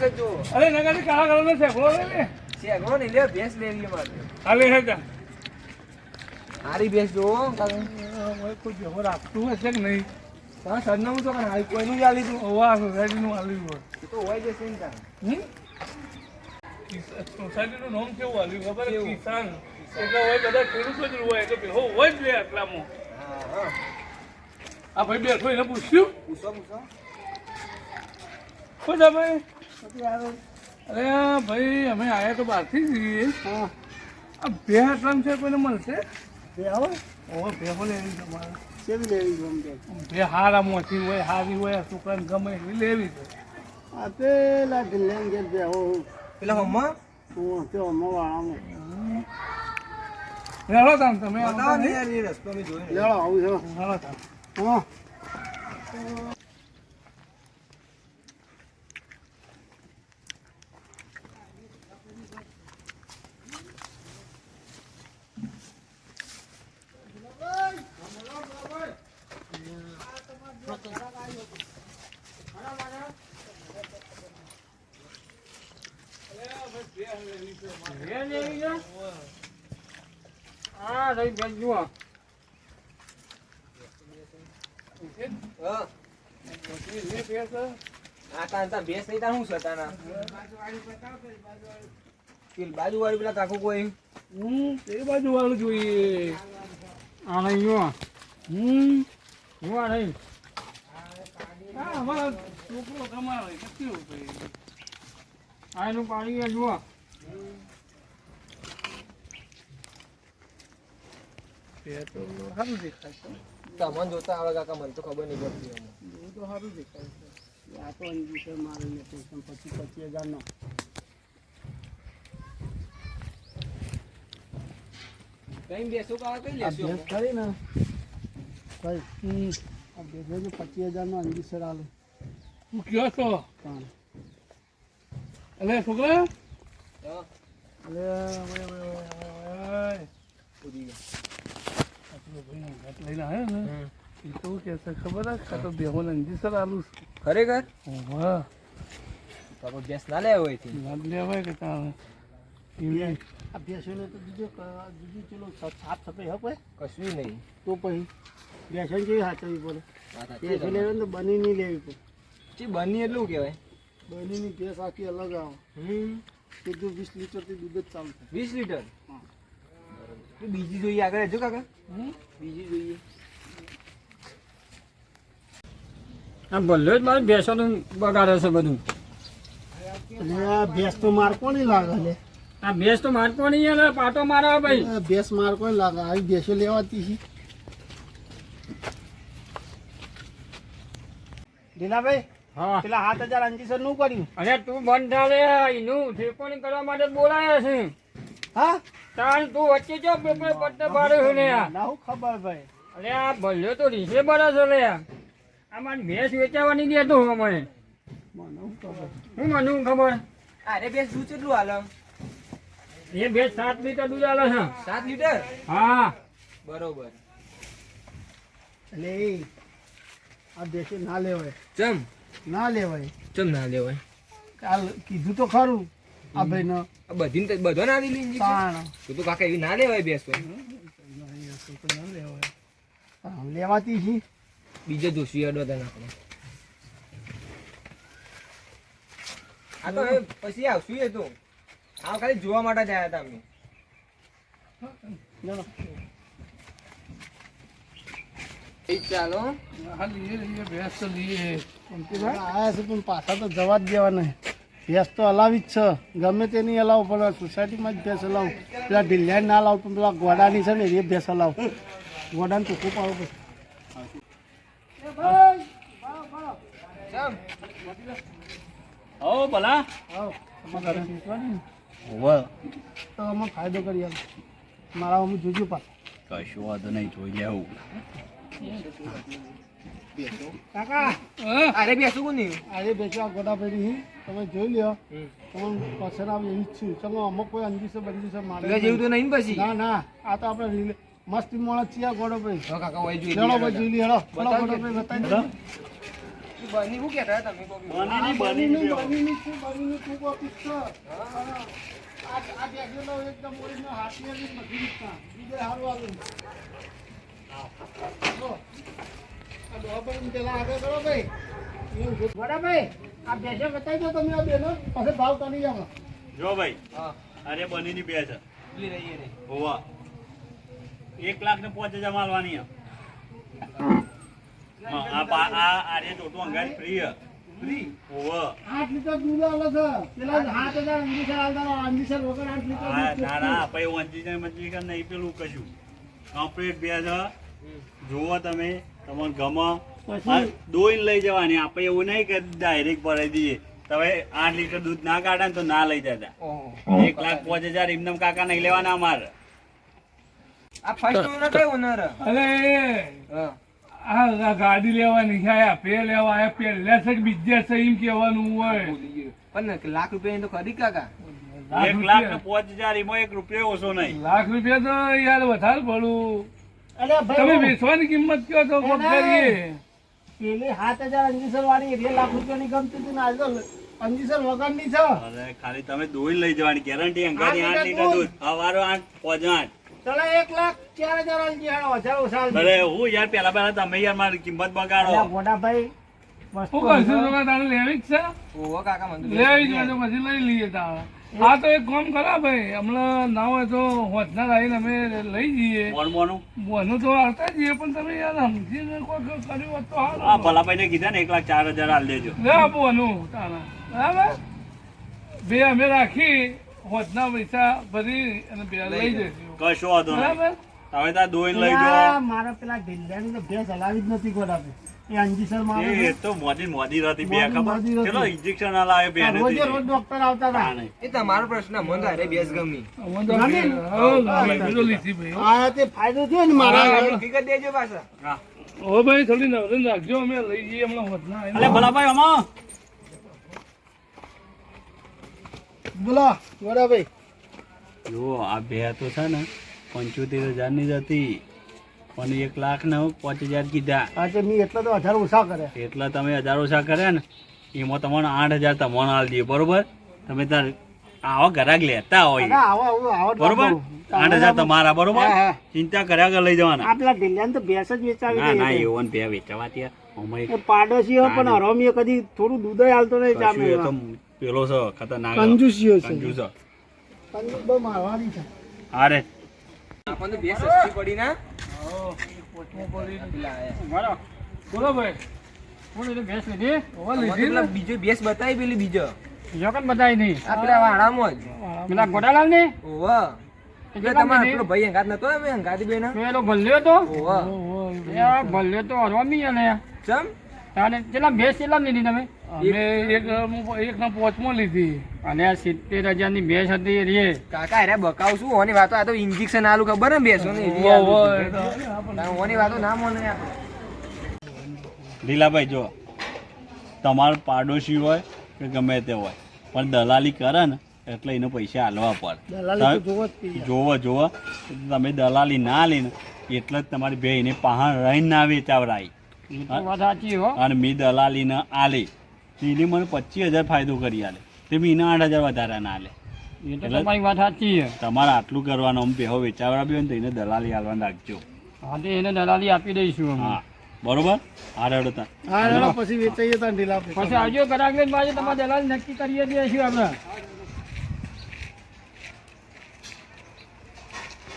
અરે નગર કાળા કલરનો શેકડો લે ને શેગડો નહીં લે ભેંસ લેવી છે મારે. હાલે હેતા હારી ભેંસ જો. કોઈ જેવો રાખતું હશે કે નહીં તારા સરનામું તો કાંઈ હારી કોઈનું જ આલી તું ઓવા સોસાયટીનું આલ્યું હોય એ તો હોય જશે ને તારે. સોસાયટીનું નામ કેવું આલ્યું? ખબર છે? કિસાન. એટલે હોય બધા ખેડૂતો જ હોય. એટલે હો હોય જ લે આટલામાં. હા હા. આ ભાઈ બેઠો એને પૂછ્યું. પૂછો પૂછો. છે ભાઈ? અરે ભાઈ અમે આયા તો બહારથી જઈએ છીએ. આ બે આટલામાં છે કોઈને મળશે? બે આવો ઓહો ભેહો લેવી તમારે કેવી લેવી ગમે બે હારા મોટી હોય હારી હોય છોકરાને ગમે એવી લેવી છે. આ પેલા ઢીલ્યાને ઘેર બે હો. પેલા મમ્મા? હું તે અમવાળામાં લેડો તામ તમે લેડો આવું છે. લેડો તામ. હા. હા રહી જુઓ હા આ તાન ભેંસ નહીં તાન શું છે તાના બાજુ બાજુવાળી પેલા કાકુ કોઈ હમ એ બાજુ વાળું જોઈએ. આ નહીં જુઓ હમ. આ નહીં હા અમારા છોકરો કમાવે કેટલી ભાઈ આ એનું પાણી જુઓ. સારું દેખાય છે. તમને જોતા આવે કાકા મને તો ખબર નહીં પડતી એમાં. તો સારું દેખાય છે. આ તો અંજી છે મારે ને પચીસ પચીસ હજારનો કઈ બેસો કાકા કઈ લેશો? ભેંસ ખરી ને? કઈ? જો પચીસ હજારનો અંજી સર આલે. તું કયો છો? અલે છોકરા? ખરેખર? ગેસ ના લેવા હોય લેવાય કે આ ભેંસોને તો બીજો બીજું ચલો સાફ સફાઈ હોય? કશું નહીં. તો પછી ભેંસોને કેવી સાચવવી પડે. લેવી તો બની નહીં લેવી પડે. ચી બની એટલું કહેવાય? બનીની ભેંસ આખી અલગ આવે. હમ. સીધું વીસ લીટરથી દૂધ જ ચાલુ થાય. વીસ લીટર? હા. તો બીજી જોઈએ આગળ જો કાકા? હમ? બીજી જોઈએ. આ ભલે જ મારે ભેંસોનું બગાડે છે બધું. આ ભેંસ તો માર કોની લાગે લે? આ ભેંસ તો માર નહીં એટલે પાટો મારે ભાઈ. ભેંસ માર કોની લાગે? આવી ભેંસો લેવાતી છે. હા પેલા સાત હજાર અંજીસરનું કર્યું. અને તું બંધ થાલે એનું ઠેકોણી કરવા માટે જ બોલાયા છે. હા? તાન તું વચ્ચે જો પેપર પટ્ટે પાડે છે ને ના હું ખબર ભાઈ. અરે આ ભલે તો રીસે બરા છે લે આ મારી ભેંસ વેચાવાની દેતો હું મને મને હું ખબર? હું મને હું ખબર? અરે ભેંસ દૂધ કેટલું હાલે એ ભેંસ સાત લીટર દૂધ આલે છે. સાત લીટર? હા. બરોબર. એટલે આ દેશે ના લેવાય. ચમ. ના લેવાય. ચમ ના લેવાય? કાલ કીધું તો ખરું. આ ભાઈ નો બધી ને બધો ના દીલી injection? તું તો કાકા એવી ના લેવાય બેસો ના લેવાય લેવાતી છે બીજે દોષી અડો તને આપણે આ તો હવે પછી આવશું એ તો. આ ખાલી જોવા માટે જ આવ્યા હતા અમે. ના, ના. એ ચાલો હા. લઈએ લઈએ ભેંસ તો લઈએ આ આયા છે પણ પાછા તો જવા જ દેવા નહીં ભેંસ તો હલાવી જ છે. ગમે તે નહીં હલાવું પણ સોસાયટીમાં જ ભેંસ હલાવું પેલા ઢીલિયા ના લાવું પણ પેલા ગોડાની છે ને એ ભેંસ હલાવું ગોડાને ટૂંકું પાડવું પછી ભલા. તો અમે ફાયદો કરી મારા અમે જોજો પાછું. કશું વાંધો નહીં જોઈ લેવું. કાકા અરે બેસું કોણ નહીં? આજે ગોડા પેરી તમે જોઈ લ્યો. તમને પસંદ આવે એવી છું. ચલો અમુક કોઈ અંજીસો બંજીસો મારે જેવું તો નહીં પછી? ના ના. આ તો આપણે મસ્તી મોણા છીએ આ ગોડો ભાઈ કાકા હોય જોઈ ચલો ભાઈ જોઈ લઈએ ચલો ગોડો ભાઈ બતાવી બની શું કહેતા તમે કોક? બનીની બનીની બનીની છે, બનીની ખૂબ ઓફિસ છે. હા. આ આ બેગેલો એકદમ ઓરિજિનલ હાથીની બધી રીતના. બીજે હારું આવ્યું. જો. હજાર આઠ લીટર દૂધ આવે પેલા સાત હજાર અંગીસર આવતા આઠ પછી પેલું કશું. કમ્પ્લીટ બે છે. જુઓ તમે તમને ગમે? દોઈને લઈ જવાની. આપણે એવું નહીં કે ડાયરેક્ટ ભરાઈ દઈએ. તમે આઠ લીટર દૂધ ના કાઢે તો ના લઈ જતા. એક લાખ પાંચ હજાર એમને કાકા નહીં લેવાના અમારે. આ ફર્સ્ટ ઓનર કયો ઓનર અરે હા. આ ગાડી લેવાની છે આ પે લેવા છે કે બીજા છે એમ કહેવાનું હોય. પણ લાખ રૂપિયા તો ખરી કાકા. એક લાખ પાંચ હજાર એમાં એક રૂપિયો ઓછો નહીં. લાખ રૂપિયા તો યાર વધારે પડું. તમે ભાઈ વેચવાની કિંમત કયો તો કરીએ પેલી સાત હજાર અંજીસર વાળી બે લાખ રૂપિયાની ગમતી હતી ને આજે અંજીસર વગરની છે. અરે ખાલી તમે દોઈ લઈ જવાની ગેરંટી અંગાની આઠ લીટર દૂધ. હવારો આઠ પાંચ આઠ ચલો એક લાખ ચાર હજાર અંજી હજાર ઓછા. અરે હું યાર પેલા પેલા તમે યાર મારી કિંમત બગાડો. મોટા વસ્તુ શું કરશું તમે તારે લેવી જ છે? ઓહો કાકા મને લેવી જ તો પછી લઈ લઈએ તારે. આ તો એક કામ કરા ભાઈ હમણાં ના હોય તો હોજના આવીને અમે લઈ જઈએ. મોનું તો આવતા જઈએ પણ તમે યાર સમજીને કોઈક કર્યું હોત તો આ સારું ભલાભાઈ કીધા ને એક લાખ ચાર હજાર હાલ દેજો. તારા. બરાબર? બે અમે રાખી હોજના પૈસા ભરી અને બે લઈ જઈશું. કશો વાંધો બરાબર? લઈ અલ્યા, મારા પેલા ઢીલિયાની તો ભેંસ હલાવી જ નથી ગોડાભાઈ એ અંગીસર એ તો મોદી મોદી હતી બે ખબર? ચલો ઇન્જેક્શન હાલાવે બે રોજે રોજ ડોક્ટર આવતા હતા. એ તમારો પ્રશ્ન મને તો બેસ ગમી. અમને તો ગમે? હા, ગમે. પેલો લીધી ભાઈ આ તે ફાયદો થયો ને મારા મારા હકીકત દેજો પાછા. હા. ઓ ભાઈ થોડી નવરીને રાખજો. અમે લઈ જઈએ હમણાં હોજના આવીને. અલે ભલાભાઈ આમાં. બોલો ગોડાભાઈ જો આ બે તો છે ને પંચોતેર હજારની જ હતી. પણ એક લાખ ને પાંચ હજાર કીધા. આજે મેં એટલા તો હજાર ઓછા કર્યા એટલા તમે હજાર ઓછા કર્યા ને એમાં તમને આઠ હજાર તમને હાલ દઈએ બરોબર? તમે તાર આવા ઘરાક લેતા હોય. બરોબર? આઠ હજાર તમારા બરોબર. ચિંતા કર્યા કે લઈ જવાના. આ પેલા તો ભેંસ જ વેચાવી ના ના દઈએ છે. એવો ને બે વેચવા ત્યાં અમે એ પાડોશીઓ પણ હરોમીએ કદી થોડું દૂધ હાલતો નહીં ચાલે એ તો પેલો છે ખતરનાક કંજુસીઓ છે. કંજુસ કંજુસ કંજૂસ બહુ મારવાની છે. અરે આપણને ભેંસ સસ્તી પડી ના? બોલો ભાઈ. કોણ એટલે ભેંસ લીધી? લીધી બીજો બતાવી પેલી બીજો. જોકન બતાવી નહીં. આ પેલા વાળામાં જ. પેલા ગોડાલાલ ને ઓહો એ પેલો કેટલા તમારો? પેલો ભાઈ અંગાત નતો અમે બેન પેલો ભલ્યો તો? ઓહો, ભલ્યો તો હરવામી અને ચમ? તારે કેટલા ભેંસ કેટલા લીધી તમે? અમે એક એક ના પોચમાં લીધી. અને આ સિત્તેર હજારની ભેંસ હતી રે કાકા અરે બકાવ શું ઓની વાતો આ તો ઇન્જેક્શન આલું ખબર ને બેસો ને ઓની વાતો ના મને લીલાભાઈ જો તમારો પાડોશી હોય કે ગમે તે હોય પણ દલાલી કરે ને એટલે એને પૈસા હાલવા પડે. જોવો જોવો જોવો. તમે દલાલી ના લઈને એટલે જ તમારી બે એને પહાણ રહીને ના તો વાત સાચી હો. અને મેં દલાલીને આલી. એને મને પચીસ હજાર ફાયદો કરી આલે. તે મેં એને આઠ હજાર વધારે ના આલે. એ તો એટલે- તમારી વાત સાચી છે. તમારે આટલું કરવાનું આમ બેહો વેચાવડા બી હોય ને તો એને દલાલી આલવા રાખજો. હા તો એને દલાલી આપી દઈશું હા. બરોબર? આ રેડો તા હા એના પછી વેચાઈએ તા ઢીલા પછી આવજો કરાક લઈને બાજુ તમારે દલાલી નક્કી કરીએ છીએ આપણે?